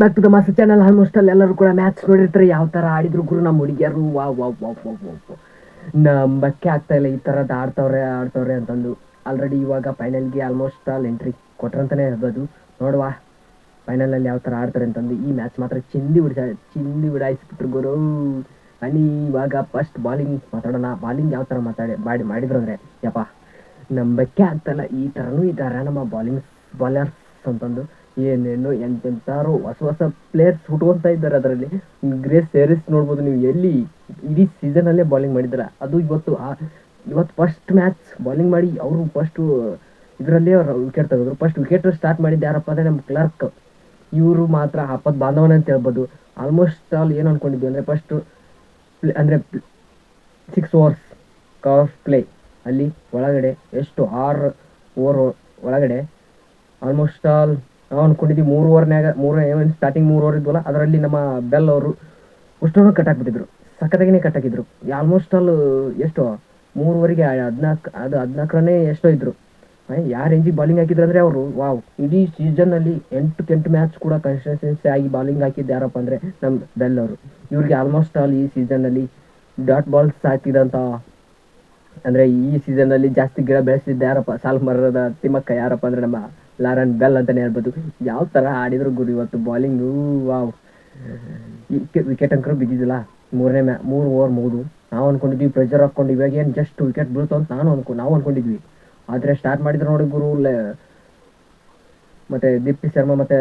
Back to channel almost ಅಲ್ಲಿ ಎಲ್ಲರೂ ಕೂಡ ಮ್ಯಾಚ್ ನೋಡಿರ್ತಾರೆ. ಯಾವ ತರ ಆಡಿದ್ರು ಗುರು ನಮ್ಮ ಹುಡುಗಿಯರು. ವಾ ವಾ ವಾ ವಾ ವಾ ನಂಬಕ್ಕೆ ಆಗ್ತಾ ಇಲ್ಲ ಈ ಥರದ್ದು ಆಡ್ತವ್ರೆ ಆಡ್ತವ್ರೆ ಅಂತಂದು. ಆಲ್ರೆಡಿ ಇವಾಗ ಫೈನಲ್ಗೆ ಆಲ್ಮೋಸ್ಟ್ ಆಲ್ ಎಂಟ್ರಿ ಕೊಟ್ರಂತಾನೆ ಹೇಳ್ಬೋದು. ನೋಡುವ ಫೈನಲಲ್ಲಿ ಯಾವ ತರ ಆಡ್ತಾರೆ ಅಂತಂದು. ಈ ಮ್ಯಾಚ್ ಮಾತ್ರ ಚಿಂದಿ ಬಿಡಿಸ ಚಿಂದಿ ಬಿಡಾಯಿಸ್ಬಿಟ್ರು ಗುರು. ಬನ್ನಿ, ಇವಾಗ ಫಸ್ಟ್ ಬಾಲಿಂಗ್ ಮಾತಾಡೋಣ. ಬಾಲಿಂಗ್ ಯಾವ ತರ ಮಾತಾಡಿ, ಮಾಡಿ, ಮಾಡಿದ್ರು ಅಂದರೆ. ಯಪ್ಪ ನಂಬಕ್ಕೆ ಇಲ್ಲ. ಈ ತರನು ಇದ್ದಾರೆ ನಮ್ಮ ಬಾಲಿಂಗ್ ಬಾಲರ್ಸ್ ಅಂತಂದು. ಏನೇನು ಎಂತೆಂಥಾರು ಹೊಸ ಹೊಸ ಪ್ಲೇಯರ್ಸ್ ಹುಟ್ಕೊಂತ ಇದ್ದಾರೆ ಅದರಲ್ಲಿ. ಗ್ರೇಸ್ ಸೇರಿಸ್ ನೋಡ್ಬೋದು ನೀವು, ಎಲ್ಲಿ ಇಡೀ ಸೀಸನಲ್ಲೇ ಬಾಲಿಂಗ್ ಮಾಡಿದ್ದಾರೆ? ಅದು ಇವತ್ತು ಇವತ್ತು ಫಸ್ಟ್ ಮ್ಯಾಚ್ ಬಾಲಿಂಗ್ ಮಾಡಿ ಅವರು ಫಸ್ಟು ಇದರಲ್ಲೇ ಅವ್ರು ವಿಕೆಟ್ ತೆಗೆದ್ರು. ಫಸ್ಟ್ ವಿಕೆಟ್ ಸ್ಟಾರ್ಟ್ ಮಾಡಿದ್ದು ಯಾರಪ್ಪ ಅಂದರೆ ನಮ್ಮ ಕ್ಲರ್ಕ್ ಇವರು ಮಾತ್ರ ಆಪತ್ ಬಾಂಧವನ ಅಂತ ಹೇಳ್ಬೋದು. ಆಲ್ಮೋಸ್ಟ್ ಆಲ್ ಏನು ಅನ್ಕೊಂಡಿದ್ವಿ ಅಂದರೆ ಫಸ್ಟು ಅಂದರೆ ಸಿಕ್ಸ್ ಓವರ್ಸ್ ಕಾಫ್ ಪ್ಲೇ ಅಲ್ಲಿ ಒಳಗಡೆ ಎಷ್ಟು ಆರು ಓವರ್ ಒಳಗಡೆ ಆಲ್ಮೋಸ್ಟ್ ಆಲ್ ನಾವು ಅನ್ಕೊಂಡಿದ್ವಿ ಮೂರು ಓವರ್ನ್ಯಾಗ ಮೂರು ಏನು ಸ್ಟಾರ್ಟಿಂಗ್ ಮೂರು ಓವರ್ ಇದ್ವಲ್ಲ, ಅದರಲ್ಲಿ ನಮ್ಮ ಬೆಲ್ ಅವರು ಅಷ್ಟೊಂದು ಕಟ್ಟಾಕ್ಬಿಟ್ಟಿದ್ರು ಕಟ್ ಹಾಕಿದ್ರು. ಆಲ್ಮೋಸ್ಟ್ ಆಲ್ ಎಷ್ಟು, ಮೂರುವರೆಗೆ ಹದಿನಾಲ್ಕು ಅದು ಹದಿನಾಲ್ಕರನೇ ಎಷ್ಟೋ ಇದ್ರು. ಯಾರು ಎಂಜಿ ಬಾಲಿಂಗ್ ಹಾಕಿದ್ರು ಅಂದರೆ ಅವರು, ವಾವ್, ಇಡೀ ಸೀಸನ್ನಲ್ಲಿ ಎಂಟು ಎಂಟು ಮ್ಯಾಚ್ ಕೂಡ ಕನ್ಸಿಸ್ಟೆನ್ಸಿ ಆಗಿ ಬಾಲಿಂಗ್ ಹಾಕಿದ್ದು ಯಾರಪ್ಪ ಅಂದರೆ ನಮ್ಮ ಬೆಲ್ ಅವರು. ಇವ್ರಿಗೆ ಆಲ್ಮೋಸ್ಟ್ ಆಲ್ ಈ ಸೀಸನ್ನಲ್ಲಿ ಡಾಟ್ ಬಾಲ್ಸ್ ಹಾಕಿದಂಥ ಅಂದರೆ ಈ ಸೀಸನ್ನಲ್ಲಿ ಜಾಸ್ತಿ ಗಿಡ ಬೆಳೆಸಿದ್ದ ಯಾರಪ್ಪ ಸಾಲ್ ಮರದ ತಿಮ್ಮಕ್ಕ ಯಾರಪ್ಪ ಅಂದರೆ ನಮ್ಮ ಲಾರನ್ ಬೆಲ್ ಅಂತಾನೆ ಹೇಳ್ಬೋದು. ಯಾವ ತರ ಆಡಿದ್ರು ಗುರು ಇವತ್ತು ಬಾಲಿಂಗು ವಾವ್. ವಿಕೆಟ್ ಅಂಕರು ಬಿದ್ದಿದ್ದಿಲ್ಲ. ಮೂರನೇ ಮ್ಯಾ ಮೂರು ಓವರ್ ಮುಗಿದು. ನಾವು ಅನ್ಕೊಂಡಿದ್ವಿ ಪ್ರೆಷರ್ ಹಾಕೊಂಡು ಇವಾಗ ಏನು ಜಸ್ಟ್ ವಿಕೆಟ್ ಬೀಳ್ತು ಅಂತ ನಾನು ಅನ್ಕೊ ನಾವು ಅನ್ಕೊಂಡಿದ್ವಿ. ಆದರೆ ಸ್ಟಾರ್ಟ್ ಮಾಡಿದ್ರು ನೋಡಿ ಗುರು ಮತ್ತೆ ದೀಪ್ತಿ ಶರ್ಮಾ ಮತ್ತೆ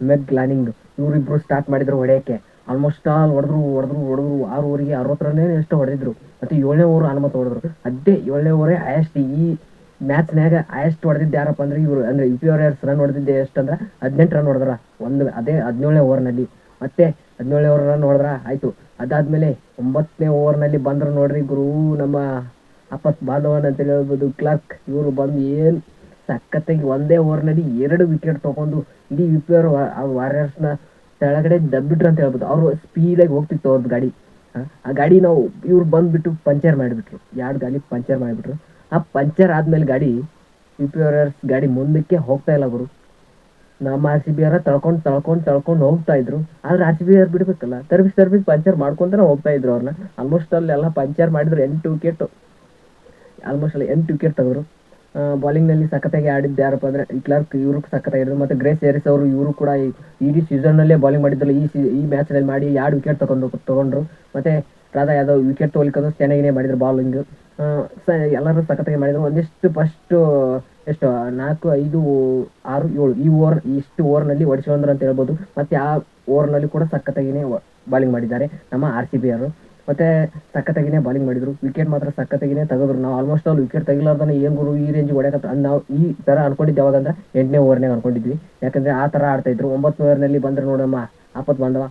ಮೆಗ್ ಲ್ಯಾನಿಂಗ್ ಇವರಿಬ್ರು ಸ್ಟಾರ್ಟ್ ಮಾಡಿದ್ರು ಹೊಡೆಯೋಕ್ಕೆ. ಆಲ್ಮೋಸ್ಟ್ ಆಲ್ ಹೊಡೆದ್ರು ಹೊಡೆದ್ರು ಹೊಡೆದ್ರು. ಆರು ಓವರಿಗೆ ಅರವತ್ತರನೇ ಎಷ್ಟು ಹೊಡೆದಿದ್ರು. ಮತ್ತೆ ಏಳನೇ ಓವರ್ ಹನುಮಂತ ಹೊಡೆದ್ರು. ಅದೇ ಏಳನೇ ಓವರೇ ಹೈಯೆಸ್ಟ್ ಈ ಮ್ಯಾಚ್ನ್ಯಾಗ ಎಷ್ಟು ಹೊಡೆದಿದ್ದು ಯಾರಪ್ಪ ಅಂದ್ರೆ ಇವರು, ಅಂದ್ರೆ ಯು ಪಿ ವಾರಿಯರ್ಸ್ ರನ್ ಹೊಡೆದಿದ್ದೆ ಎಷ್ಟಂದ್ರೆ ಹದಿನೆಂಟು ರನ್ ಹೊಡೆದ್ರ. ಒಂದು ಅದೇ ಹದಿನೇಳನೇ ಓವರ್ನಲ್ಲಿ ಮತ್ತೆ ಹದಿನೇಳನೇ ಓವರ್ ರನ್ ಹೊಡೆದ್ರ, ಆಯ್ತು. ಅದಾದ್ಮೇಲೆ ಒಂಬತ್ತನೇ ಓವರ್ನಲ್ಲಿ ಬಂದ್ರ ನೋಡ್ರಿ ಗುರು, ನಮ್ಮ ಅಪತ್ ಬಾಂಧವನ್ ಅಂತ ಹೇಳ್ಬೋದು, ಕ್ಲರ್ಕ್, ಇವರು ಬಂದು ಏನು ಸಖತ್ತಾಗಿ ಒಂದೇ ಓವರ್ನಲ್ಲಿ ಎರಡು ವಿಕೆಟ್ ತಗೊಂಡು ಇಡೀ ಯು ಪಿ ಆರ್ ವಾರಿಯರ್ಸ್ನ ಕೆಳಗಡೆ ದಬ್ಬಿಟ್ರು ಅಂತ ಹೇಳ್ಬೋದು. ಅವರು ಸ್ಪೀಡಾಗಿ ಹೋಗ್ತಿತ್ತು ಅವ್ರದ್ದು ಗಾಡಿ. ಆ ಗಾಡಿ ನಾವು ಇವ್ರು ಬಂದ್ಬಿಟ್ಟು ಪಂಚರ್ ಮಾಡಿಬಿಟ್ರು. ಎರಡು ಗಾಡಿ ಪಂಚರ್ ಮಾಡಿಬಿಟ್ರು. ಆ ಪಂಚರ್ ಆದ್ಮೇಲೆ ಗಾಡಿ ಪಿ ಪಿ ಆರ್ಸ್ ಗಾಡಿ ಮುಂದಕ್ಕೆ ಹೋಗ್ತಾ ಇಲ್ಲ ಗುರು. ನಮ್ಮ ಆರ್ ಸಿ ಬಿ ಅವರ ತಳ್ಕೊಂಡು ತಳ್ಕೊಂಡು ತಳ್ಕೊಂಡು ಹೋಗ್ತಾ ಇದ್ರು. ಆದ್ರೆ ಆರ್ ಸಿ ಬಿ ಅವ್ರು ಬಿಡ್ಬೇಕಲ್ಲ. ಸರ್ವಿಸ್ ಸರ್ವಿಸ್ ಪಂಚರ್ ಮಾಡ್ಕೊಂತಾನೆ ಹೋಗ್ತಾ ಇದ್ರು ಅವ್ರನ್ನ ಆಲ್ಮೋಸ್ಟ್ ಅಲ್ಲಿ ಎಲ್ಲ ಪಂಚರ್ ಮಾಡಿದ್ರು ಎಂಟು ವಿಕೆಟ್ ಆಲ್ಮೋಸ್ಟ್ ಅಲ್ಲಿ ಎಂಟು ವಿಕೆಟ್ ತೆಗೆದ್ರು ಬಾಲಿಂಗ್ನಲ್ಲಿ ಸಖತ್ತಾಗಿ ಆಡಿದ್ದು ಯಾರಪ್ಪ ಅಂದ್ರೆ ಕ್ಲರ್ಕ್ ಇವರು ಸಖತ್ತಾಗಿದ್ರು ಮತ್ತೆ ಗ್ರೇಸ್ ಏರಿಸ್ ಅವರು ಇವರು ಕೂಡ ಇಡೀ ಸೀಸನ್ನಲ್ಲೇ ಬಾಲಿಂಗ್ ಮಾಡಿದ್ದಲ್ಲ. ಈ ಸೀ ಈ ಮ್ಯಾಚ್ನಲ್ಲಿ ಮಾಡಿ ಎರಡು ವಿಕೆಟ್ ತಗೊಂಡು ತಗೊಂಡ್ರು. ಮತ್ತೆ ರಾಧಾ ಯಾದವ್ ವಿಕೆಟ್ ತೊಗೊಲಿಕ್ಕಂದ್ರೆ ಚೆನ್ನಾಗಿನೇ ಮಾಡಿದ್ರು ಬಾಲಿಂಗ್ ಸ, ಎಲ್ಲರೂ ಸಖತ್ತಾಗಿ ಮಾಡಿದ್ರು. ಒಂದಿಷ್ಟು ಫಸ್ಟು ಎಷ್ಟು, ನಾಲ್ಕು, ಐದು, ಆರು, ಏಳು, ಈ ಓವರ್ ಇಷ್ಟು ಓವರ್ನಲ್ಲಿ ಹೊಡಿಸ್ಕೊಂಡ್ರು ಅಂತ ಹೇಳ್ಬೋದು. ಮತ್ತು ಆ ಓವರ್ನಲ್ಲಿ ಕೂಡ ಸಖತ್ತಾಗಿನೇ ಬಾಲಿಂಗ್ ಮಾಡಿದ್ದಾರೆ ನಮ್ಮ ಆರ್ ಸಿ ಬಿ ಅವರು. ಮತ್ತೆ ಸಖತ್ತಾಗಿನೇ ಬಾಲಿಂಗ್ ಮಾಡಿದ್ರು. ವಿಕೆಟ್ ಮಾತ್ರ ಸಖತ್ತಾಗಿನೇ ತೆಗೆದ್ರು. ನಾವು ಆಲ್ಮೋಸ್ಟ್ ಆಲ್ ವಿಕೆಟ್ ತೆಗಿಲಾರ್ದಾನೆ ಏನು ಗುರು ಈ ರೇಂಜ್ ಹೊಡೆಯಕತ್ತ ನಾವು ಈ ಥರ ಅನ್ಕೊಂಡಿದ್ದೆ ಯಾವಾಗಂದ್ರೆ ಎಂಟನೇ ಓವರ್ನಾಗ ಅನ್ಕೊಂಡಿದ್ವಿ. ಯಾಕಂದ್ರೆ ಆ ಥರ ಆಡ್ತಾಯಿದ್ರು ಒಂಬತ್ತು ಓವರ್ನಲ್ಲಿ ಬಂದ್ರೆ ನೋಡಮ್ಮ, ಆಪತ್ ಬಂದವ.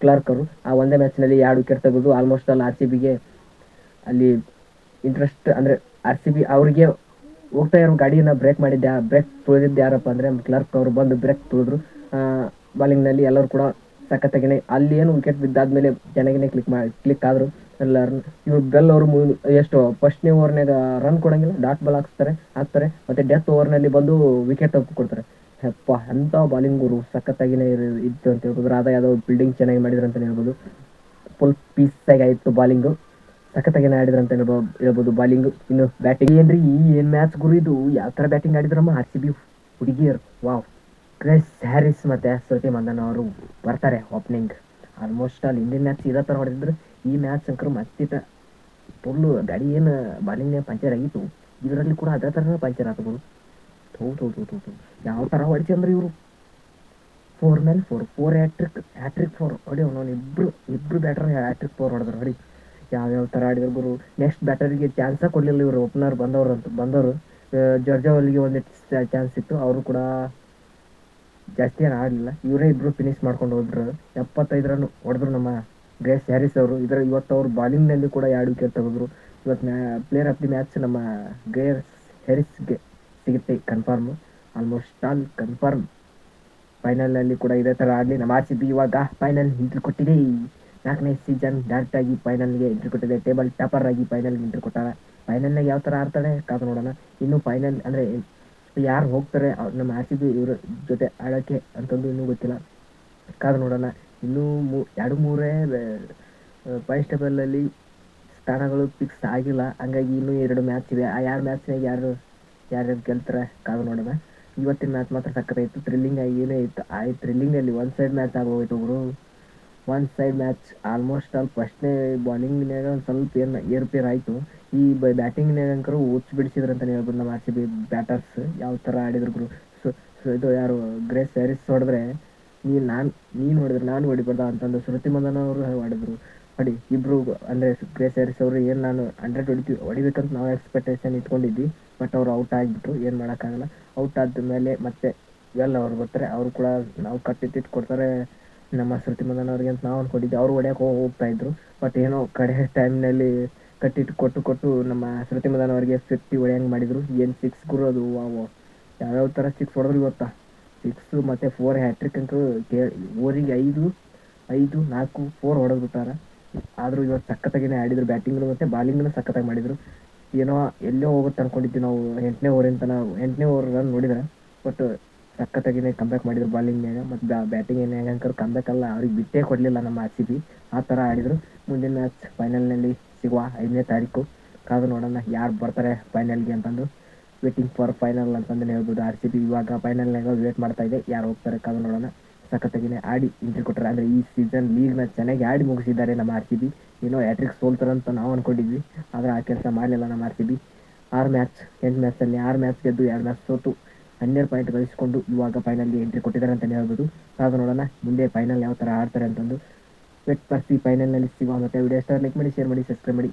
ಕ್ಲರ್ಕರು ಆ ಒಂದೇ ಮ್ಯಾಚ್ನಲ್ಲಿ ಎರಡು ವಿಕೆಟ್ ತೆಗೆದು ಆಲ್ಮೋಸ್ಟ್ ಅಲ್ಲಿ ಆರ್ ಸಿ ಬಿಗೆ ಅಲ್ಲಿ ಇಂಟ್ರೆಸ್ಟ್ ಅಂದ್ರೆ ಆರ್ ಸಿ ಬಿ ಅವ್ರಿಗೆ ಹೋಗ್ತಾ ಇರೋ ಗಾಡಿಯನ್ನು ಬ್ರೇಕ್ ಮಾಡಿದ್ದೆ ಬ್ರೇಕ್ ತುಳಿದಿದ್ದು ಯಾರಪ್ಪ ಅಂದ್ರೆ ಕ್ಲರ್ಕ್ ಅವರು ಬಂದು ಬ್ರೇಕ್ ತುಳಿದ್ರು. ಬಾಲಿಂಗ್ನಲ್ಲಿ ಎಲ್ಲರೂ ಕೂಡ ಸಖತ್ತಾಗಿನೇ. ಅಲ್ಲಿ ಏನು ವಿಕೆಟ್ ಬಿದ್ದಾದ್ಮೇಲೆ ಚೆನ್ನಾಗಿನೇ ಕ್ಲಿಕ್ ಮಾಡಿ ಕ್ಲಿಕ್ ಆದ್ರು. ಎಲ್ಲರೂ ಇವ್ರು ಬೆಲ್ ಅವರು ಎಷ್ಟು ಫಸ್ಟ್ನೇ ಓವರ್ನಾಗ ರನ್ ಕೊಡಂಗಿಲ್ಲ ಡಾಟ್ ಬಾಲ್ ಹಾಕ್ಸ್ತಾರೆ, ಹಾಕ್ತಾರೆ. ಮತ್ತು ಡೆತ್ ಓವರ್ನಲ್ಲಿ ಬಂದು ವಿಕೆಟ್ ಕೊಡ್ತಾರೆ. ಹೆಪ್ಪ ಅಂಥ ಬಾಲಿಂಗ್ ಗುರು, ಸಖತ್ತಾಗಿನೇ ಇತ್ತು ಅಂತ ಹೇಳ್ಬೋದು. ರಾಧಾ ಯಾದವ್ ಬಿಲ್ಡಿಂಗ್ ಚೆನ್ನಾಗಿ ಮಾಡಿದ್ರು ಅಂತಲೇ ಹೇಳ್ಬೋದು. ಫುಲ್ ಪೀಸಾಗಿ ಆಯಿತು ಬಾಲಿಂಗು ಸಖತ್ತಾಗಿನೇ ಆಡಿದ್ರು ಅಂತ ಹೇಳ್ಬೋದು ಬಾಲಿಂಗ್ ಇನ್ನು ಬ್ಯಾಟಿಂಗ್ ಏನ್ರಿ, ಈ ಏನ್ ಮ್ಯಾಚ್ ಗುರು ಇದು? ಯಾವ ತರ ಬ್ಯಾಟಿಂಗ್ ಆಡಿದ್ರಮ್ಮ? ಆರ್ ಸಿ ಬಿ ಹುಡುಗಿಯರು. ವಾವ್ ಕ್ರೆಸ್ ಹ್ಯಾರಿಸ್ ಮತ್ತೆ ಶ್ರುತಿ ಮಂದನ್ ಅವರು ಬರ್ತಾರೆ ಓಪನಿಂಗ್ ಆಲ್ಮೋಸ್ಟ್ ಅಲ್ಲಿ ಇಂಡಿಯನ್ ಮ್ಯಾಚ್ ಇದೇ ತರ ಹೊಡೆದಿದ್ರು. ಈ ಮ್ಯಾಚ್ ಅಂಕರು ಮತ್ತಿತ ಫುಲ್ಲು ಗಾಡಿ ಏನು ಬಾಲಿಂಗ್ ಪಂಚರ್ ಆಗಿತ್ತು. ಇದರಲ್ಲಿ ಕೂಡ ಅದೇ ಥರನೇ ಪಂಚರ್ ಗುರು. ಥೂ ಥೂ ಥೂ ಥೂ ಯಾವ ಥರ ಹೊಡಿಸಿ ಅಂದ್ರೆ ಇವರು? ಫೋರ್ ಮೇಲೆ four four hattrick hattrick four ಹೊಡಿ ಅವನು ಇಬ್ಬರು ಇಬ್ಬರು ಬ್ಯಾಟರ್ ಹ್ಯಾಟ್ರಿಕ್ ಫೋರ್ ಹೊಡೆದ್ರು. ಹೊಡಿ ಯಾವ್ಯಾವ ಥರ ಆಡಿದ್ರು ಗುರು ನೆಕ್ಸ್ಟ್ ಬ್ಯಾಟರಿಗೆ ಚಾನ್ಸ ಕೊಡಲಿಲ್ಲ ಇವರು ಓಪನರ್ ಬಂದವರು ಅಂತ, ಬಂದವರು. ಜರ್ಜಾ ಅವರಿಗೆ ಒಂದಿಷ್ಟು ಚಾನ್ಸ್ ಇತ್ತು, ಅವರು ಕೂಡ ಜಾಸ್ತಿ ಏನು ಆಡಲಿಲ್ಲ. ಇವರೇ ಇಬ್ರು ಫಿನಿಶ್ ಮಾಡ್ಕೊಂಡು ಹೋದ್ರು. ಎಪ್ಪತ್ತೈದು ರನ್ ಹೊಡೆದ್ರು ನಮ್ಮ ಗ್ರೇಸ್ ಹ್ಯಾರಿಸ್ ಅವರು. ಇದರ ಇವತ್ತು ಅವರು ಬಾಲಿಂಗ್ನಲ್ಲಿ ಕೂಡ ಎರಡು ವಿಕೆಟ್ ತೆಗೆದ್ರು ಇವತ್ತು ಪ್ಲೇಯರ್ ಆಫ್ ದಿ ಮ್ಯಾಚ್ ನಮ್ಮ ಗ್ರೇಸ್ ಹ್ಯಾರಿಸ್ಗೆ ಸಿಗುತ್ತೆ ಕನ್ಫರ್ಮ್ ಆಲ್ಮೋಸ್ಟ್ ಆಲ್ ಕನ್ಫರ್ಮ್ ಫೈನಲಲ್ಲಿ ಕೂಡ ಇದೇ ತರ ಆಡಲಿ. ನಮ್ಮ ಆರ್ ಸಿ ಬಿ ಇವಾಗ ಫೈನಲ್ ಹಿಂದಿ ಕೊಟ್ಟಿದೆ ನಾಲ್ಕನೇ ಸೀಸನ್ ಡೈರೆಕ್ಟ್ ಆಗಿ ಫೈನಲ್ಗೆ ಎಂಟ್ರಿ ಕೊಟ್ಟಿದೆ. ಟೇಬಲ್ ಟಾಪರ್ ಆಗಿ ಫೈನಲ್ಗೆ ಎಂಟ್ರಿ ಕೊಟ್ಟಾರ. ಫೈನಲ್ನಾಗ ಯಾವ ಥರ ಆಡ್ತಾಳೆ ಕಾದು ನೋಡೋಣ. ಇನ್ನು ಫೈನಲ್ ಅಂದರೆ ಯಾರು ಹೋಗ್ತಾರೆ, ಅವ್ರ್ ನಮ್ಮ ಆರ್ ಸಿ ಇವ್ರ ಜೊತೆ ಆಡೋಕ್ಕೆ ಅಂತಂದು ಇನ್ನೂ ಗೊತ್ತಿಲ್ಲ. ಕಾದು ನೋಡೋಣ. ಇನ್ನೂ ಮೂ, ಎರಡು ಮೂರೇ ಫೈ ಟೇಬಲಲ್ಲಿ ಸ್ಥಾನಗಳು ಫಿಕ್ಸ್ ಆಗಿಲ್ಲ. ಹಂಗಾಗಿ ಇನ್ನೂ ಎರಡು ಮ್ಯಾಚ್ ಇದೆ ಆ ಎರಡು ಮ್ಯಾಚ್ನಾಗ ಯಾರು ಯಾರ್ಯಾರು ಗೆಲ್ತಾರೆ ಕಾದು ನೋಡೋಣ. ಇವತ್ತಿನ ಮ್ಯಾಚ್ ಮಾತ್ರ ಸಕ್ಕತ್ತಾಯಿತ್ತು ಥ್ರಿಲ್ಲಿಂಗ್ ಆಗಿ ಏನೇ ಇತ್ತು ಆ ಥ್ರಿಲ್ಲಿಂಗಲ್ಲಿ ಒನ್ ಸೈಡ್ ಮ್ಯಾಚ್ ಆಗೋಯ್ತು ಗುರು one side match almost all ಫಸ್ಟ್ನೇ ಬಾಲಿಂಗ್ನಾಗ ಒಂದು ಸ್ವಲ್ಪ ಏನು ಏರುಪೇರು ಆಯಿತು. ಈ ಬ್ಯಾಟಿಂಗ್ನಾಗ ಅಂಕರು ಹುಚ್ಚು ಬಿಡಿಸಿದ್ರು ಅಂತಲೇ ಹೇಳ್ಬೋದು ನಮ್ಮ ಆರ್ ಸಿ ಬಿ ಬ್ಯಾಟರ್ಸ್ ಯಾವ ಥರ ಆಡಿದ್ರು ಗುರು. ಸೊ ಇದು ಯಾರು ಗ್ರೇಸ್ ಸ್ಯಾರಿಸ್ ಹೊಡೆದ್ರೆ ನೀನು ನಾನು ನೀನು ಹೊಡೆದ್ರೆ ನಾನು ಹೊಡಿಬಾರ್ದ? ಅಂತಂದು ಶ್ರುತಿ ಮಂದನ ಅವರು ಹೊಡೆದ್ರು. ಹೊಡಿ ಇಬ್ಬರು ಅಂದರೆ ಗ್ರೇಸ್ ಹ್ಯಾರಿಸ್ ಅವರು ಏನು ನಾನು ಹಂಡ್ರೆಡ್ ಹೊಡಿತೀವಿ ಹೊಡಿಬೇಕಂತ ನಾವು ಎಕ್ಸ್ಪೆಕ್ಟೇಷನ್ ಇಟ್ಕೊಂಡಿದ್ವಿ. ಬಟ್ ಅವ್ರು ಔಟ್ ಆಗಿಬಿಟ್ರು, ಏನು ಮಾಡೋಕ್ಕಾಗಲ್ಲ. ಔಟ್ ಆದ ಮೇಲೆ ಮತ್ತೆ ವೆಲ್ ಅವ್ರು ಬರ್ತಾರೆ, ಅವರು ಕೂಡ ನಾವು ಕಟ್ಟಿಟ್ಟಿಟ್ಟು ಕೊಡ್ತಾರೆ. ನಮ್ಮ ಸ್ಮೃತಿ ಮಂದನ್ ಅವ್ರಿಗೆ ಅಂತ ನಾವು ಅನ್ಕೊಂಡಿದ್ದೆ ಅವ್ರು ಹೊಡ್ಯಕ್ಕೆ ಹೋಗ್ತಾ ಇದ್ರು. ಬಟ್ ಏನೋ ಕಡೆ ಟೈಮ್ನಲ್ಲಿ ಕಟ್ಟಿಟ್ಟು ಕೊಟ್ಟು ಕೊಟ್ಟು ನಮ್ಮ ಸ್ಮೃತಿ ಮಂದನ್ ಅವರಿಗೆ ಫಿಫ್ಟಿ ಹೊಡೆಯಂಗೆ ಮಾಡಿದರು. ಏನು ಸಿಕ್ಸ್ ಗುರು ಅದು? ವಾವ್ ಯಾವ್ಯಾವ ಥರ ಸಿಕ್ಸ್ ಹೊಡೆದ್ರು ಗೊತ್ತಾ? ಸಿಕ್ಸು ಮತ್ತು ಫೋರ್ ಹ್ಯಾಟ್ರಿಕ್ ಅಂತೂ ಕೇ ಓರಿಗೆ ಐದು ಐದು, ನಾಲ್ಕು ಫೋರ್ ಹೊಡೆದ್ಬಿಟ್ಟಾರ ಆದರೂ ಇವತ್ತು ಸಖತ್ತಾಗಿನೇ ಆಡಿದ್ರು. ಬ್ಯಾಟಿಂಗ್ನು ಮತ್ತು ಬಾಲಿಂಗ್ನು ಸಖತ್ತಾಗಿ ಮಾಡಿದರು. ಏನೋ ಎಲ್ಲೋ ಹೋಗುತ್ತೆ ಅಂದ್ಕೊಂಡಿದ್ವಿ ನಾವು. ಎಂಟನೇ ಓವರಿಂದ ನಾವು ಎಂಟನೇ ಓವರ್ ರನ್ ನೋಡಿದ್ರೆ. ಬಟ್ ಸಖತ್ತಾಗಿನೇ ಕಂಬ್ಯಾಕ್ ಮಾಡಿದ್ರು ಬಾಲಿಂಗ್ನಾಗ ಮತ್ತು ಬ್ಯಾಟಿಂಗ್ ಏನು ಹೆಂಗಂಕರ್ ಕಂಬ್ಯಾಕ್ ಅಲ್ಲ, ಅವ್ರಿಗೆ ಬಿಟ್ಟೇ ಕೊಡಲಿಲ್ಲ ನಮ್ಮ ಆರ್ ಸಿ ಬಿ ಆ ಥರ ಆಡಿದರು. ಮುಂದಿನ ಮ್ಯಾಚ್ ಫೈನಲ್ನಲ್ಲಿ ಸಿಗುವ ಐದನೇ ತಾರೀಕು. ಕಾದು ನೋಡೋಣ ಯಾರು ಬರ್ತಾರೆ ಫೈನಲ್ಗೆ ಅಂತಂದು. ವೇಟಿಂಗ್ ಫಾರ್ ಫೈನಲ್ ಅಂತಂದು ಹೇಳ್ಬೋದು ಆರ್ ಸಿ ಬಿ ಇವಾಗ ಫೈನಲ್ನಾಗ ವೇಟ್ ಮಾಡ್ತಾ ಇದೆ. ಯಾರು ಹೋಗ್ತಾರೆ ಕಾದು ನೋಡೋಣ. ಸಖತ್ತಾಗಿನೇ ಆಡಿ ಇಂಟ್ರಿ ಕೊಟ್ಟರೆ ಅಂದರೆ ಈ ಸೀಸನ್ ಲೀಗ್ನ ಚೆನ್ನಾಗಿ ಆಡಿ ಮುಗಿಸಿದ್ದಾರೆ ನಮ್ಮ ಆರ್ ಸಿ ಬಿ ಏನೋ ಹ್ಯಾಟ್ರಿಕ್ ಸೋಲ್ತಾರಂತ ನಾವು ಅಂದ್ಕೊಂಡಿದ್ವಿ ಆದರೆ ಆ ಕೆಲಸ ಮಾಡಲಿಲ್ಲ ನಮ್ಮ ಆರ್ ಸಿ ಬಿ ಆರು ಮ್ಯಾಚ್ ಎಂಟು ಮ್ಯಾಚಲ್ಲಿ ಆರು ಮ್ಯಾಚ್ ಗೆದ್ದು ಎರಡು ಮ್ಯಾಚ್ ಸೋತು. ಹನ್ನೆರಡು ಪಾಯಿಂಟ್ ಗಳಿಸಿಕೊಂಡು ಇವಾಗ ಫೈನಲ್ಗೆ ಎಂಟ್ರಿ ಕೊಟ್ಟಿದ್ದಾರೆ ಅಂತಲೇ ಹೇಳ್ಬೋದು. ಆಗ ನೋಡೋಣ, ಮುಂದೆ ಫೈನಲ್ ಯಾವ ಥರ ಆಡ್ತಾರೆ ಅಂತಂದು. ವೆಟ್ ಪರ್ಸಿ ಫೈನಲ್ನಲ್ಲಿ ಸಿಗುವ ಮತ್ತೆ ವಿಡಿಯೋ ಸ್ಟಾರ್ ಲೈಕ್ ಮಾಡಿ ಶೇರ್ ಮಾಡಿ ಸಬ್ಸ್ಕ್ರೈಬ್ ಮಾಡಿ.